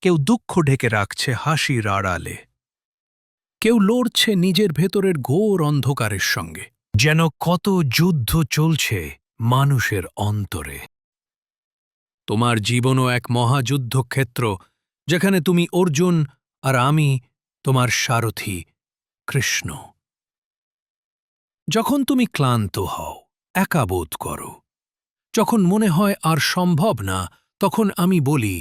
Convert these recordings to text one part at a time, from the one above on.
কেউ দুঃখ ঢেকে রাখছে হাসির আড়ালে। কেউ লড়ছে নিজের ভেতরের ঘোর অন্ধকারের সঙ্গে। যেন কত যুদ্ধ চলছে মানুষের অন্তরে। তোমার জীবনও এক মহাযুদ্ধক্ষেত্র, যেখানে তুমি অর্জুন আর আমি তোমার সারথি কৃষ্ণ। যখন তুমি ক্লান্ত হও একা বোধ করো। যখন মনে হয় আর সম্ভব না, তখন আমি বলি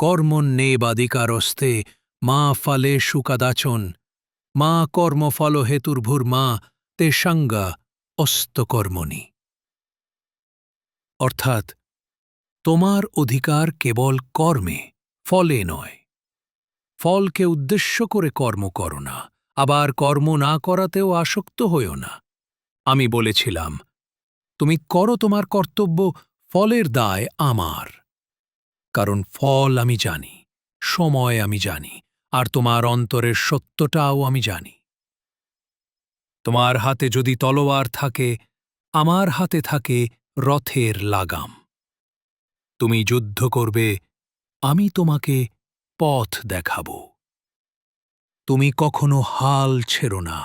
কর্মণ্যেবাদিকারস্তে মা ফলে সুকাদাচন। মা কর্মফল হেতুর্ভুর মা, তে সাঙ্গা অস্তকর্মণি। অর্থাৎ, তোমার অধিকার কেবল কর্মে, ফলে নয়। ফলকে উদ্দেশ্য করে কর্ম করো না, আবার কর্ম না করাতেও আসক্ত হইও না। আমি বলেছিলাম, তুমি করো তোমার কর্তব্য, ফলের দায় আমার। কারণ ফল আমি জানি, সময় আমি জানি, আর তোমার অন্তরের সত্যটাও আমি জানি। তোমার হাতে যদি তলোয়ার থাকে, আমার হাতে থাকে রথের লাগাম। তুমি যুদ্ধ করবে, আমি তোমাকে পথ দেখাব। তুমি কখনো হাল ছেড়ো না,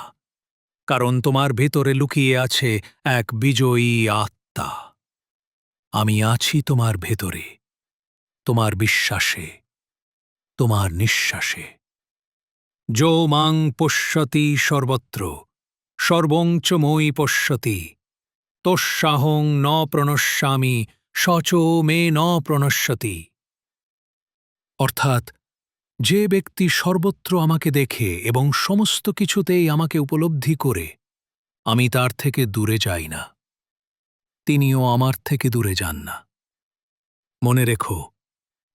কারণ তোমার ভেতরে লুকিয়ে আছে এক বিজয়ী আত্মা। আমি আছি তোমার ভেতরে তোমার বিশ্বাসে, তোমার নিঃশ্বাসে। যো মাং পশ্যতি সর্বত্র, সর্বং চ মই পশ্যতি তোষাহং ন প্রণশ্যামি, সচ মে ন প্রণশ্যতি। অর্থাৎ, যে ব্যক্তি সর্বত্র আমাকে দেখে এবং সমস্ত কিছুতেই আমাকে উপলব্ধি করে, আমি তার থেকে দূরে যাই না। তিনিও আমার থেকে দূরে যান না। মনে রেখো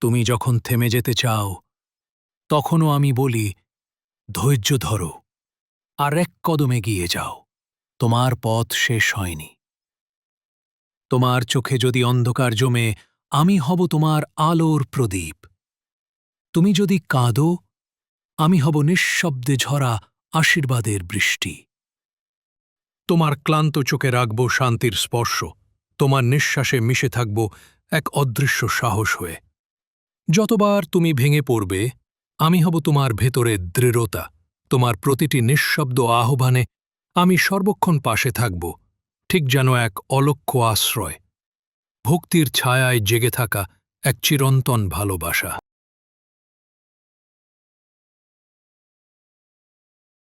তুমি যখন থেমে যেতে চাও, তখনও আমি বলি, ধৈর্য ধরো, আর এক কদমে গিয়ে যাও, তোমার পথ শেষ হয়নি। তোমার চোখে যদি অন্ধকার জমে, আমি হব তোমার আলোর প্রদীপ। তুমি যদি কাঁদো, আমি হব নিঃশব্দে ঝরা আশীর্বাদের বৃষ্টি। তোমার ক্লান্ত চোখে রাখব শান্তির স্পর্শ, তোমার নিঃশ্বাসে মিশে থাকব এক অদৃশ্য সাহস হয়ে। যতবার তুমি ভেঙে পড়বে, আমি হব তোমার ভেতরে দৃঢ়তা, তোমার প্রতিটি নিঃশব্দ আহ্বানে আমি সর্বক্ষণ পাশে থাকব, ঠিক যেন এক অলক্ষ্য আশ্রয়, ভক্তির ছায়ায় জেগে থাকা এক চিরন্তন ভালোবাসা।